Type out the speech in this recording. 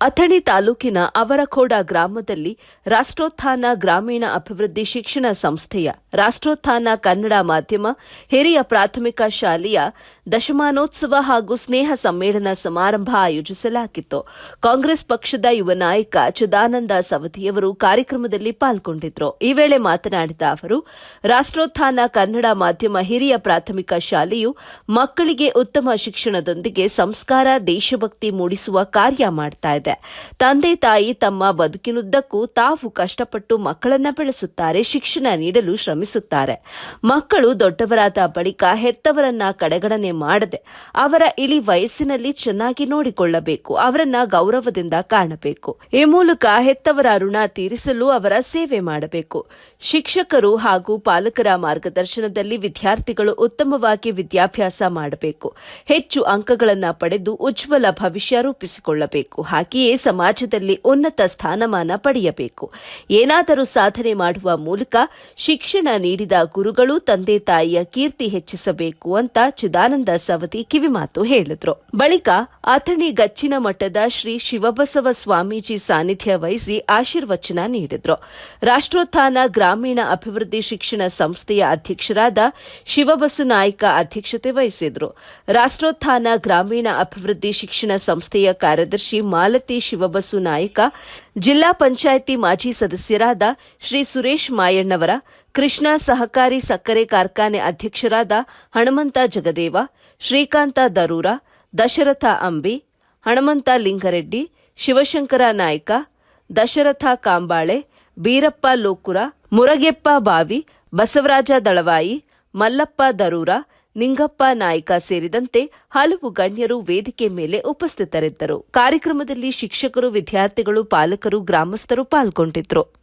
ಅಥಣಿ ತಾಲೂಕಿನ ಅವರಖೋಡ ಗ್ರಾಮದಲ್ಲಿ ರಾಷ್ಟ್ರೋತ್ಥಾನ ಗ್ರಾಮೀಣ ಅಭಿವೃದ್ಧಿ ಶಿಕ್ಷಣ ಸಂಸ್ಥೆಯ ರಾಷ್ಟ್ರೋತ್ಥಾನ ಕನ್ನಡ ಮಾಧ್ಯಮ, ಹಿರಿಯ ಪ್ರಾಥಮಿಕ ಶಾಲೆಯ ದಶಮಾನೋತ್ಸವ ಹಾಗೂ ಸ್ನೇಹ ಸಮ್ಮೇಳನ ಸಮಾರಂಭ ಆಯೋಜಿಸಲಾಗಿತ್ತು. ಕಾಂಗ್ರೆಸ್ ಪಕ್ಷದ ಯುವ ನಾಯಕ ಚಿದಾನಂದ ಸವದಿಯವರು ಕಾರ್ಯಕ್ರಮದಲ್ಲಿ ಪಾಲ್ಗೊಂಡಿದ್ರು. ಈ ವೇಳೆ ಮಾತನಾಡಿದ ಅವರು, ರಾಷ್ಟ್ರೋತ್ಥಾನ ಕನ್ನಡ ಮಾಧ್ಯಮ ಹಿರಿಯ ಪ್ರಾಥಮಿಕ ಶಾಲೆಯು ಮಕ್ಕಳಿಗೆ ಉತ್ತಮ ಶಿಕ್ಷಣದೊಂದಿಗೆ ಸಂಸ್ಕಾರ, ದೇಶಭಕ್ತಿ ಮೂಡಿಸುವ ಕಾರ್ಯ ಮಾಡ್ತಾ ಇದೆ. ತಂದೆ ತಾಯಿ ತಮ್ಮ ಬದುಕಿನುದ್ದಕ್ಕೂ ತಾವು ಕಷ್ಟಪಟ್ಟು ಮಕ್ಕಳನ್ನ ಬೆಳೆಸುತ್ತಾರೆ, ಶಿಕ್ಷಣ ನೀಡಲು ಶ್ರಮಿಸುತ್ತಾರೆ. ಮಕ್ಕಳು ದೊಡ್ಡವರಾದ ಬಳಿಕ ಹೆತ್ತವರನ್ನ ಕಡೆಗಣನೆ ಮಾಡದೆ ಅವರ ಇಳಿ ವಯಸ್ಸಿನಲ್ಲಿ ಚೆನ್ನಾಗಿ ನೋಡಿಕೊಳ್ಳಬೇಕು, ಅವರನ್ನ ಗೌರವದಿಂದ ಕಾಣಬೇಕು. ಈ ಮೂಲಕ ಹೆತ್ತವರ ಋಣ ತೀರಿಸಲು ಅವರ ಸೇವೆ ಮಾಡಬೇಕು. ಶಿಕ್ಷಕರು ಹಾಗೂ ಪಾಲಕರ ಮಾರ್ಗದರ್ಶನದಲ್ಲಿ ವಿದ್ಯಾರ್ಥಿಗಳು ಉತ್ತಮವಾಗಿ ವಿದ್ಯಾಭ್ಯಾಸ ಮಾಡಬೇಕು. ಹೆಚ್ಚು ಅಂಕಗಳನ್ನು ಪಡೆದು ಉಜ್ವಲ ಭವಿಷ್ಯ ರೂಪಿಸಿಕೊಳ್ಳಬೇಕು. ಹಾಗೆಯೇ ಸಮಾಜದಲ್ಲಿ ಉನ್ನತ ಸ್ಥಾನಮಾನ ಪಡೆಯಬೇಕು. ಏನಾದರೂ ಸಾಧನೆ ಮಾಡುವ ಮೂಲಕ ಶಿಕ್ಷಣ ನೀಡಿದ ಗುರುಗಳು ತಂದೆ ತಾಯಿಯ ಕೀರ್ತಿ ಹೆಚ್ಚಿಸಬೇಕು ಅಂತ ಚಿದಾನಂದ ಸವದಿ ಕಿವಿಮಾತು ಹೇಳಿದ್ರು. ಬಳಿಕ ಅಥಣಿ ಗಚ್ಚಿನ ಮಠದ ಶ್ರೀ ಶಿವಬಸವ ಸ್ವಾಮೀಜಿ ಸಾನ್ನಿಧ್ಯ ವಹಿಸಿ ಆಶೀರ್ವಚನ ನೀಡಿದ್ರು. ರಾಷ್ಟ್ರೋತ್ಥಾನ ಗ್ರಾಮೀಣ ಅಭಿವೃದ್ಧಿ ಶಿಕ್ಷಣ ಸಂಸ್ಥೆಯ ಅಧ್ಯಕ್ಷರಾದ ಶಿವಬಸು ನಾಯ್ಕ ಅಧ್ಯಕ್ಷತೆ ವಹಿಸಿದ್ರು. ರಾಷ್ಟ್ರೋತ್ಥಾನ ಗ್ರಾಮೀಣ ಅಭಿವೃದ್ಧಿ ಶಿಕ್ಷಣ ಸಂಸ್ಥೆಯ ಕಾರ್ಯದರ್ಶಿ ಮಾಲತಿ ಶಿವಬಸು ನಾಯಕ, ಜಿಲ್ಲಾ ಪಂಚಾಯಿತಿ ಮಾಜಿ ಸದಸ್ಯರಾದ ಶ್ರೀ ಸುರೇಶ್ ಮಾಯಣ್ಣವರ, ಕೃಷ್ಣ ಸಹಕಾರಿ ಸಕ್ಕರೆ ಕಾರ್ಖಾನೆ ಅಧ್ಯಕ್ಷರಾದ ಹಣಮಂತ ಜಗದೇವ, ಶ್ರೀಕಾಂತ ದರೂರ, ದಶರಥ ಅಂಬಿ, ಹಣಮಂತ ಲಿಂಗರೆಡ್ಡಿ, ಶಿವಶಂಕರ ನಾಯ್ಕ, ದಶರಥ ಕಾಂಬಾಳೆ, ಬೀರಪ್ಪ ಲೋಕುರ, ಮುರಗೆಪ್ಪ ಬಾವಿ, ಬಸವರಾಜ ದಳವಾಯಿ ಮಲ್ಲಪ್ಪ ದರೂರ, ನಿಂಗಪ್ಪ ನಾಯ್ಕ ಸೇರಿದಂತೆ ಹಲವು ಗಣ್ಯರು ವೇದಿಕೆ ಮೇಲೆ ಉಪಸ್ಥಿತರಿದ್ದರು. ಕಾರ್ಯಕ್ರಮದಲ್ಲಿ ಶಿಕ್ಷಕರು, ವಿದ್ಯಾರ್ಥಿಗಳು, ಪಾಲಕರು, ಗ್ರಾಮಸ್ಥರು ಪಾಲ್ಗೊಂಡಿದ್ರು.